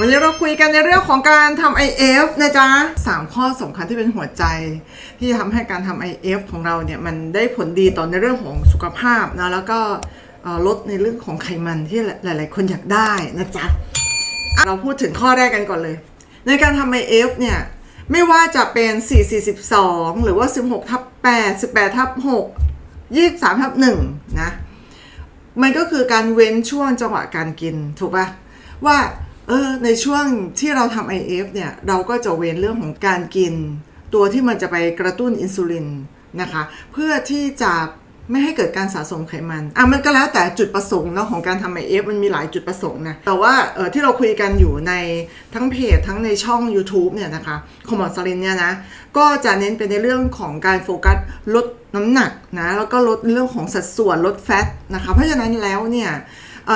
วันนี้เราคุยกันในเรื่องของการทำ IF นะจ๊ะสามข้อสำคัญที่เป็นหัวใจ ที่ทำให้การทำ IF ของเราเนี่ยมันได้ผลดีต่อในเรื่องของสุขภาพนะแล้วก็ลดในเรื่องของไขมันที่หลาย ๆ คนอยากได้นะจ๊ะอะเราพูดถึงข้อแรกกันก่อนเลย ในการทำ IF เนี่ยไม่ว่าจะเป็น 4 4 2 หรือว่า 16ทับ8 18ทับ6 23ทับ1นะมันก็คือการเว้นช่วงจังหวะการกินถูกปะว่า เออในช่วงที่เราทำ IF เนี่ยเราก็จะเว้นเรื่องของการกิน ตัวที่มันจะไปกระตุ้นอินซูลินนะคะเพื่อที่จะไม่ให้เกิดการสะสมไขมัน อะมันก็แล้วแต่จุดประสงค์เนาะของการทำ IF มันมีหลายจุดประสงค์นะ แต่ว่าเออที่เราคุยกันอยู่ในทั้งเพจทั้งในช่อง YouTube เนี่ยนะคะคอมมอนซาลินเนี่ยนะ ก็จะเน้นไปในเรื่องของการโฟกัสลดน้ำหนักนะ แล้วก็ลดเรื่องของสัดส่วนลดแฟตนะคะ เพราะฉะนั้นแล้วเนี่ย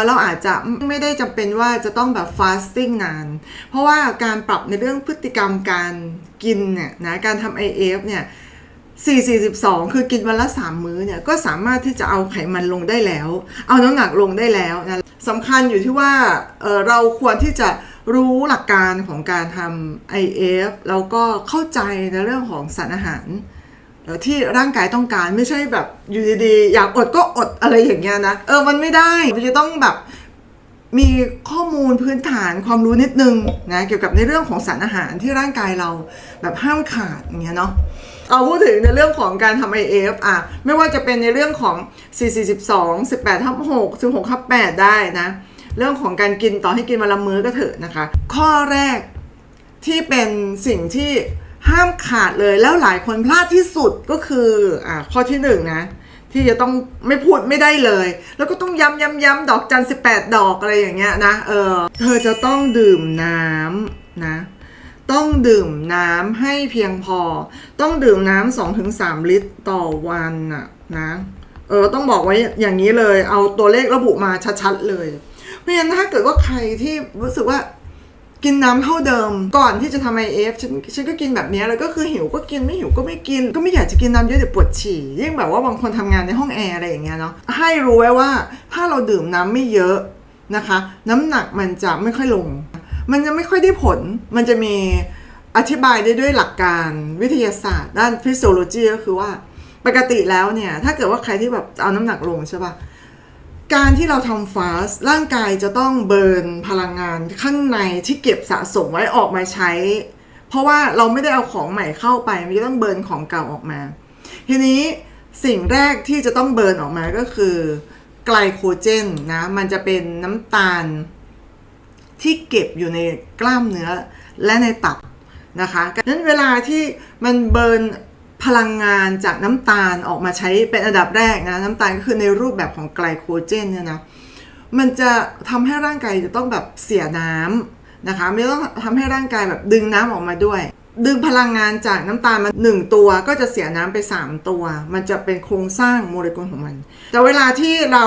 เราอาจจะไม่ได้จำเป็นว่าจะต้องแบบฟาสติ้งนาน เพราะว่าการปรับในเรื่องพฤติกรรมการกินเนี่ยนะการทำ IF เนี่ย4 42 คือกินวันละ 3 มื้อเนี่ย ก็สามารถที่จะเอาไขมันลงได้แล้ว เอาน้ำหนักลงได้แล้วนะสำคัญอยู่ที่ว่าเเราควรที่จะรู้หลักการของการทำ IF แล้วก็เข้าใจในเรื่องของสารอาหาร ที่ร่างกายต้องการไม่ใช่แบบอยู่ดีๆอยากอดก็อดอะไรอย่างเงี้ยนะเออมันไม่ได้มันจะต้องแบบมีข้อมูลพื้นฐานความรู้นิดนึงนะเกี่ยวกับในเรื่องของสารอาหารที่ร่างกายเราแบบห้ามขาดอย่างเงี้ยเนาะเอาพูดถึงในเรื่องของการทำ IF อะไม่ว่าจะเป็นในเรื่องของ 442 18ทับ6 16ทับ8ได้นะ เรื่องของการกินต่อให้กินวันละมื้อก็เถอะนะคะ ข้อแรกที่เป็นสิ่งที่ ห้ามขาดเลยแล้วหลายคนพลาดที่สุดก็คืออ่าข้อที่หนึ่งนะ ที่จะต้องไม่พูดไม่ได้เลย แล้วก็ต้องย้ำย้ำย้ำดอกจันสิบแปดดอกอะไรอย่างเงี้ยนะเออเธอจะต้องดื่มน้ำนะ ต้องดื่มน้ำให้เพียงพอ ต้องดื่มน้ำสองถึงสามลิตรต่อวันน่ะนะเออต้องบอกไว้อย่างนี้เลย เอาตัวเลขระบุมาชัดๆเลย เพราะฉะนั้นถ้าเกิดว่าใครที่รู้สึกว่า กินน้ำเท่าเดิม ก่อนที่จะทำไอเอฟฉันฉันก็กินแบบนี้แล้วก็คือหิวก็กินไม่หิวก็ไม่กิน ก็ไม่อยากจะกินน้ำเยอะเดี๋ยวปวดฉี่ยิ่งแบบว่าบางคนทำงานในห้องแอร์อะไรอย่างเงี้ยเนาะให้รู้ไว้ว่าถ้าเราดื่มน้ำไม่เยอะนะคะ น้ำหนักมันจะไม่ค่อยลง มันจะไม่ค่อยได้ผล มันจะมีอธิบายได้ด้วยหลักการวิทยาศาสตร์ ด้านฟิสิโอโลจีก็คือว่าปกติแล้วเนี่ย ถ้าเกิดว่าใครที่แบบเอาน้ำหนักลงใช่ปะ การที่เราทำฟาสต์ร่างกายจะต้องเบิร์นพลังงานข้างในที่เก็บสะสมไว้ออกมาใช้ เพราะว่าเราไม่ได้เอาของใหม่เข้าไป มันจะต้องเบิร์นของเก่าออกมา ทีนี้สิ่งแรกที่จะต้องเบิร์นออกมาก็คือไกลโคเจนนะมันจะเป็นน้ำตาล ที่เก็บอยู่ในกล้ามเนื้อและในตับนะคะดังนั้นเวลาที่มันเบิร์น พลังงานจากน้ำตาลออกมาใช้เป็นอันดับแรกนะ น้ำตาลก็คือในรูปแบบของไกลโคเจนเนี่ยนะมันจะทำให้ร่างกายจะต้องแบบเสียน้ำนะคะไม่ต้องทำให้ร่างกายแบบดึงน้ำออกมาด้วย ดึงพลังงานจากน้ำตาลมาหนึ่งตัวก็จะเสียน้ำไป 3 ตัว มันจะเป็นโครงสร้างโมเลกุลของมัน แต่เวลาที่เรา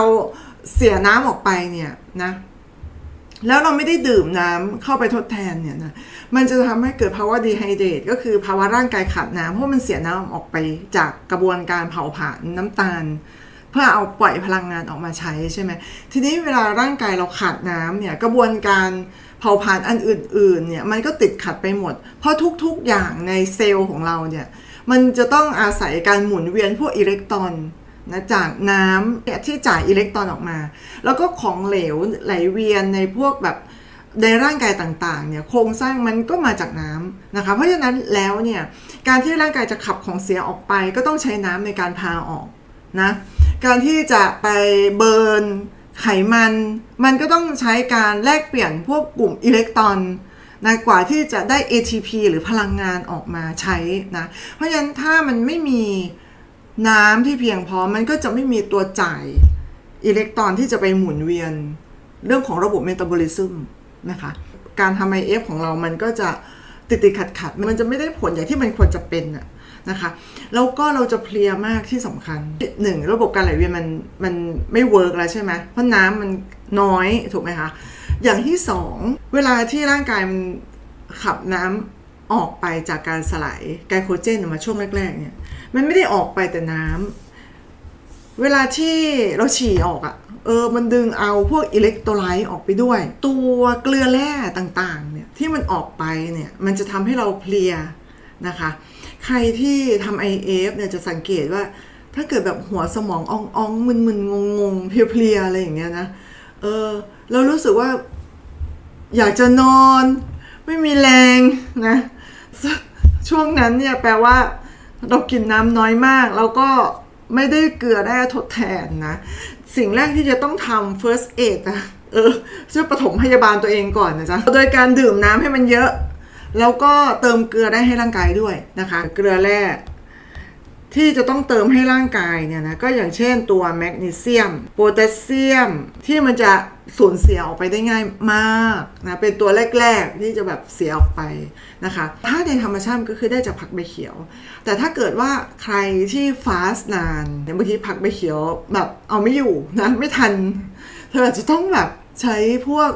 เสียน้ำออกไปเนี่ยนะ แล้วเราไม่ได้ดื่มน้ำเข้าไปทดแทนเนี่ยนะมันจะทำให้เกิดภาวะดีไฮเดรตก็คือภาวะร่างกายขาดน้ำเพราะมันเสียน้ำออกไปจากกระบวนการเผาผลาญน้ำตาล เพื่อเอาปล่อยพลังงานออกมาใช้ใช่ไหมทีนี้เวลาร่างกายเราขาดน้ำเนี่ยกระบวนการเผาผลาญอันอื่นๆเนี่ยมันก็ติดขัดไปหมด เพราะทุกๆอย่างในเซลล์ของเราเนี่ยมันจะต้องอาศัยการหมุนเวียนพวกอิเล็กตรอน นะจากน้ำที่จ่ายอิเล็กตรอนออกมา แล้วก็ของเหลวไหลเวียนในพวกแบบในร่างกายต่างๆเนี่ยโครงสร้างมันก็มาจากน้ำนะคะเพราะฉะนั้นแล้วเนี่ยการที่ร่างกายจะขับของเสียออกไป ก็ต้องใช้น้ำในการพาออกนะการที่จะไปเบิร์นไขมัน มันก็ต้องใช้การแลกเปลี่ยนพวกกลุ่มอิเล็กตรอนนะกว่าที่จะได้ ATP หรือพลังงานออกมาใช้นะเพราะฉะนั้นถ้ามันไม่มี น้ำที่เพียงพอมันก็จะไม่มีตัวจ่ายอิเล็กตรอนที่จะไปหมุนเวียนเรื่องของระบบเมตาบอลิซึมนะคะ การทำ IF ของเรามันก็จะติดติดขัดขัดๆมันจะไม่ได้ผลอย่างที่มันควรจะเป็นนะนะคะแล้วก็เราจะเพลียมากที่สำคัญหนึ่งระบบการไหลเวียนมันมันไม่เวิร์กแล้วใช่ไหมเพราะน้ำมันน้อยถูกไหมคะอย่างที่สองเวลาที่ร่างกายมันขับน้ำออกไปจากการสลายไกลโคเจนมาช่วงแรกๆเนี่ย มันไม่ได้ออกไปแต่น้ำเวลาที่เราฉี่ออกอะ่ะ เออ มันดึงเอาพวกอิเล็กโทรไลต์ออกไปด้วย ตัวเกลือแร่ต่างๆ เนี่ย ที่มันออกไปเนี่ย มันจะทำให้เราเพลียนะคะ ใครที่ทำ IF เนี่ยจะสังเกตว่า ถ้าเกิดแบบหัวสมองอ่องๆองมึนๆงงๆเพลียๆอะไรอย่างเงี้ยนะ เออ เรารู้สึกว่า อยากจะนอน ไม่มีแรงนะ ช่วงนั้นเนี่ยแปลว่า เรากินน้ำน้อยมาก แล้วก็ไม่ได้เกลือแร่ทดแทนนะ สิ่งแรกที่จะต้องทำ first aid นะเออช่วยปฐมพยาบาลตัวเองก่อนนะจ๊ะ โดยการดื่มน้ำให้มันเยอะ แล้วก็เติมเกลือได้ให้ร่างกายด้วยนะคะ เกลือแร่ ที่จะต้องเติมให้ร่างกายเนี่ยนะก็อย่างเช่นตัวแมกนีเซียมโพแทสเซียม ที่มันจะสูญเสียออกไปได้ง่ายมากนะเป็นตัวแรก ๆ ที่จะแบบเสียออกไปนะคะถ้าในธรรมชาติก็คือได้จากผักใบเขียว แต่ถ้าเกิดว่าใครที่ฟาส์นานบางทีผักใบเขียวแบบเอาไม่อยู่นะไม่ทัน เธออาจจะต้องแบบใช้พวก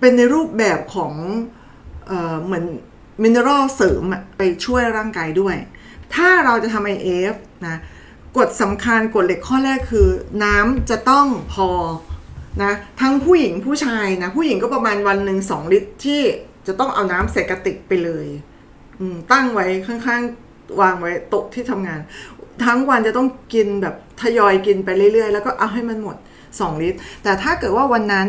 เป็นในรูปแบบของเออเหมือนมินเนอรัลเสริมไปช่วยร่างกายด้วย ถ้าเราจะทำ IF นะกฎสำคัญกฎเหล็กข้อแรกคือ น้ำจะต้องพอนะทั้งผู้หญิงผู้ชายนะผู้หญิงก็ประมาณวันหนึ่งสองลิตรที่จะต้องเอาน้ำใส่กระติกไปเลยตั้งไว้ข้างๆ วางไว้โต๊ะที่ทำงาน ทั้งวันจะต้องกินแบบทยอยกินไปเรื่อยๆ แล้วก็เอาให้มันหมด 2 ลิตร แต่ถ้าเกิดว่าวันนั้น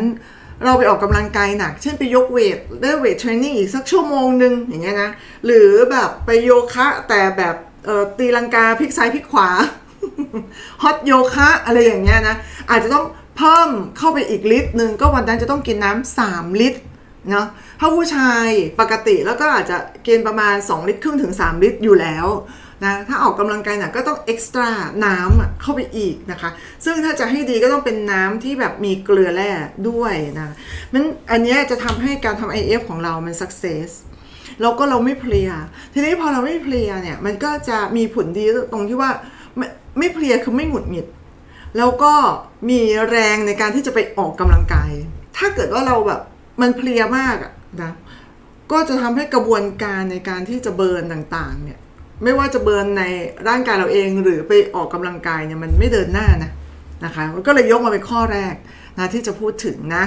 เราไปออกกำลังกายหนัก เช่นไปยกเวทได้เวทเทรนนิ่งอีกสักชั่วโมงหนึ่งอย่างเงี้ยนะ หรือแบบไปโยคะแต่แบบตีลังกาพลิกซ้ายพลิกขวาฮอตโยคะอะไรอย่างเงี้ยนะ อาจจะต้องเพิ่มเข้าไปอีกลิตรหนึ่งก็วันนั้นจะต้องกินน้ำสามลิตรเนาะถ้าผู้ชายปกติแล้วก็อาจจะกินประมาณ 2 ลิตรครึ่งถึง 3 ลิตรอยู่แล้ว นะถ้าออกกำลังกายหนักก็ต้องเอ็กซ์ตร้าน้ำเข้าไปอีกนะคะ ซึ่งถ้าจะให้ดีก็ต้องเป็นน้ำที่แบบมีเกลือแร่ด้วยนะมันอันนี้จะทำให้การทำ IF ของเรามัน success แล้วก็เราไม่เพลีย ทีนี้พอเราไม่เพลียเนี่ยมันก็จะมีผลดีตรงที่ว่าไม่ไม่เพลียคือไม่หงุดหงิด แล้วก็มีแรงในการที่จะไปออกกำลังกาย ถ้าเกิดว่าเราแบบมันเพลียมากอะนะก็จะทำให้กระบวนการในการที่จะเบิร์นต่างๆเนี่ย ไม่ว่าจะเบิร์นในร่างกายเราเองหรือไปออกกำลังกายเนี่ยมันไม่เดินหน้านะนะคะก็เลยยกมาเป็นข้อแรกนะที่จะพูดถึงนะ